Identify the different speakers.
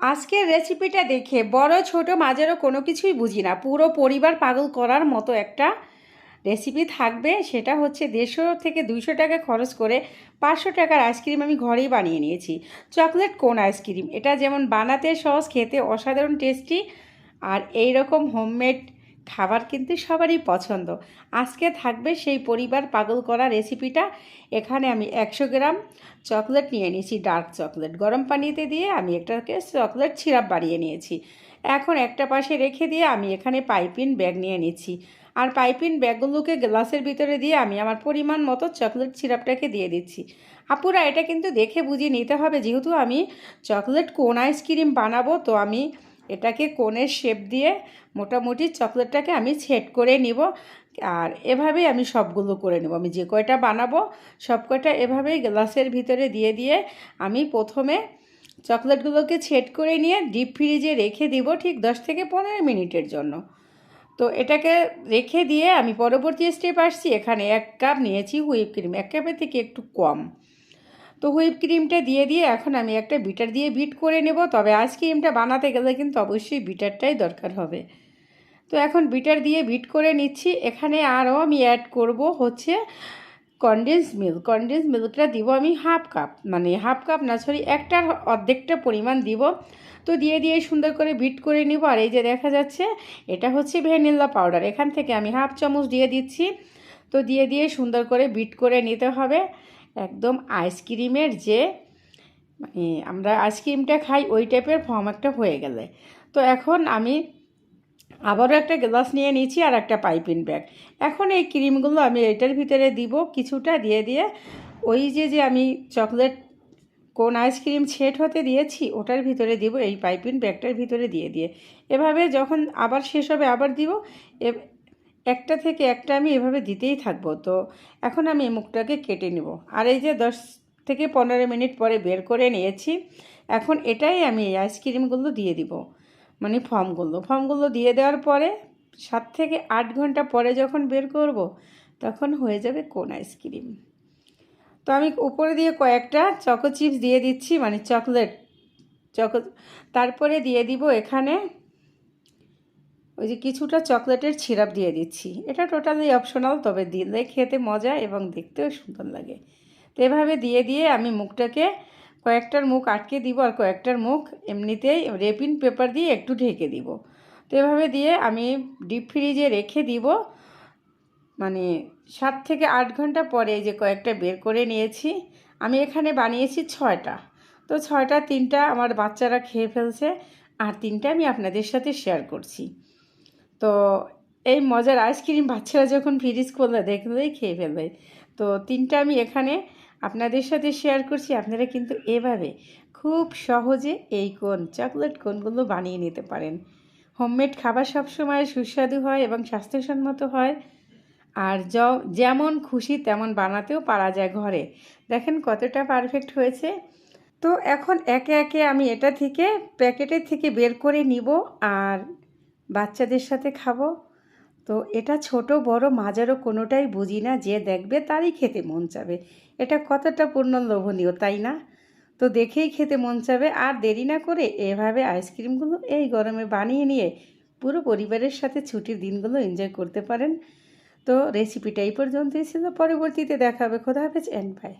Speaker 1: আজকের রেসিপিটা দেখে বড় ছোট মাঝেরও কোনো কিছুই বুঝি না। পুরো পরিবার পাগল করার মতো একটা রেসিপি থাকবে। সেটা হচ্ছে দেড়শো থেকে দুইশো টাকা খরচ করে পাঁচশো টাকার আইসক্রিম আমি ঘরেই বানিয়ে নিয়েছি। চকলেট কোন আইসক্রিম? এটা যেমন বানাতে সহজ, খেতে অসাধারণ টেস্টি আর এই রকম হোমমেড খাবার কিন্তু সবারই পছন্দ। আজকে থাকবে সেই পরিবার পাগল করা রেসিপিটা। এখানে আমি একশো গ্রাম চকলেট নিয়ে নিয়েছি ডার্ক চকলেট। গরম পানিতে দিয়ে আমি একটাকে চকলেট সিরাপ বাড়িয়ে নিয়েছি। এখন একটা পাশে রেখে দিয়ে আমি এখানে পাইপিন ব্যাগ নিয়ে নিচ্ছি। আর পাইপিন ব্যাগগুলোকে গ্লাসের ভিতরে দিয়ে আমি আমার পরিমাণ মতো চকলেট সিরাপটাকে দিয়ে দিচ্ছি। আপুরা এটা কিন্তু দেখে বুঝিয়ে নিতে হবে, যেহেতু আমি চকলেট কোন আইসক্রিম বানাবো তো আমি এটাকে কোণের শেপ দিয়ে মোটামুটি চকলেটটাকে আমি সেট করে নিব। আর এভাবেই আমি সবগুলো করে নেব। আমি যে কয়টা বানাবো, সব কয়টা এভাবেই গ্লাসের ভিতরে দিয়ে দিয়ে আমি প্রথমে চকলেটগুলোকে ছেট করে নিয়ে ডিপ ফ্রিজে রেখে দিব ঠিক দশ থেকে পনেরো মিনিটের জন্য। তো এটাকে রেখে দিয়ে আমি পরবর্তী স্টেপ আসছি। এখানে এক কাপ নিয়েছি হুইপ ক্রিম এক কাপের থেকে একটু কম। তো হুইপ ক্রিমটা দিয়ে দিয়ে এখন আমি একটা বিটার দিয়ে বিট করে নেব। তবে আইসক্রিমটা বানাতে গেলে কিন্তু অবশ্যই বিটারটাই দরকার হবে। তো এখন বিটার দিয়ে বিট করে নিচ্ছি। এখানে আরও আমি অ্যাড করব হচ্ছে কনডেন্স মিল্ক কনডেন্স মিল্কটা দিব আমি হাফ কাপ মানে হাফ কাপ না সরি একটার অর্ধেকটা পরিমাণ দিব। তো দিয়ে দিয়ে সুন্দর করে বিট করে নিব। আর এই যে দেখা যাচ্ছে, এটা হচ্ছে ভ্যানিলা পাউডার এখান থেকে আমি হাফ চামচ দিয়ে দিচ্ছি। তো দিয়ে দিয়ে সুন্দর করে বিট করে নিতে হবে। একদম আইসক্রিমের যে মানে আমরা আইসক্রিমটা খাই ওই টাইপের ফর্ম একটা হয়ে গেলে। তো এখন আমি আবারও একটা গ্লাস নিয়ে নিয়েছি আর একটা পাইপিং ব্যাগ এখন এই ক্রিমগুলো আমি এটার ভিতরে দিব, কিছুটা দিয়ে দিয়ে ওই যে যে আমি চকলেট কোন আইসক্রিম ছেট হতে দিয়েছি, ওটার ভিতরে দিব, এই পাইপিং ব্যাগটার ভিতরে দিয়ে দিয়ে। এভাবে যখন আবার শেষ হবে আবার দিব একটা থেকে একটা আমি এভাবে দিতেই থাকব। তো এখন আমি মুখটাকে কেটে নেব। আর এই যে দশ থেকে পনেরো মিনিট পরে বের করে নিয়েছি, এখন এটাই আমি এই আইসক্রিমগুলো দিয়ে দিব। মানে ফর্মগুলো ফর্মগুলো দিয়ে দেওয়ার পরে সাত থেকে আট ঘণ্টা পরে যখন বের করব, তখন হয়ে যাবে কোন আইসক্রিম তো আমি উপরে দিয়ে কয়েকটা চকো চিপস দিয়ে দিচ্ছি মানে চকলেট চকো তারপরে দিয়ে দিব এখানে ওই যে কিছুটা চকলেটের সিরাপ দিয়ে দিচ্ছি। এটা টোটালি অপশনাল তবে দিলে খেতে মজা এবং দেখতেও সুন্দর লাগে। তো এভাবে দিয়ে দিয়ে আমি মুখটাকে কয়েকটার মুখ আটকে দিব আর কয়েকটার মুখ এমনিতেই রেপিন পেপার দিয়ে একটু ঢেকে দিব। তো এভাবে দিয়ে আমি ডিপ ফ্রিজে রেখে দিব। মানে সাত থেকে আট ঘণ্টা পরে যে কয়েকটা বের করে নিয়েছি। আমি এখানে বানিয়েছি ছয়টা। তো ছয়টা, তিনটা আমার বাচ্চারা খেয়ে ফেলছে। আর তিনটা আমি আপনাদের সাথে শেয়ার করছি। তো এই মজার আইসক্রিম বাচ্চারা যখন ফ্রিজ করলে দেখলেই খেয়ে ফেলবে। তো তিনটা আমি এখানে আপনাদের সাথে শেয়ার করছি, আপনারা কিন্তু এভাবে খুব সহজে এই কোন চকলেট কোনগুলো বানিয়ে নিতে পারেন। হোমমেড খাবার সবসময় সুস্বাদু হয় এবং স্বাস্থ্যসম্মত হয়। আর যেমন খুশি তেমন বানাতেও পারা যায় ঘরে। দেখেন কতটা পারফেক্ট হয়েছে। তো এখন একে একে আমি এটা থেকে, প্যাকেটের থেকে বের করে নিব। আর বাচ্চাদের সাথে খাব? তো এটা ছোট, বড় মাজারও কোনোটাই বুঝি না, যে দেখবে তারই খেতে মন চাবে। এটা কতটা পূর্ণ লোভনীয়, তাই না? তো দেখেই খেতে মন চাবে, আর দেরি না করে এভাবে আইসক্রিমগুলো এই গরমে বানিয়ে নিয়ে পুরো পরিবারের সাথে ছুটির দিনগুলো এনজয় করতে পারেন। তো রেসিপিটা এই পর্যন্তই ছিল, পরবর্তীতে দেখা হবে। খোদা হাফেজ অ্যান্ড বাই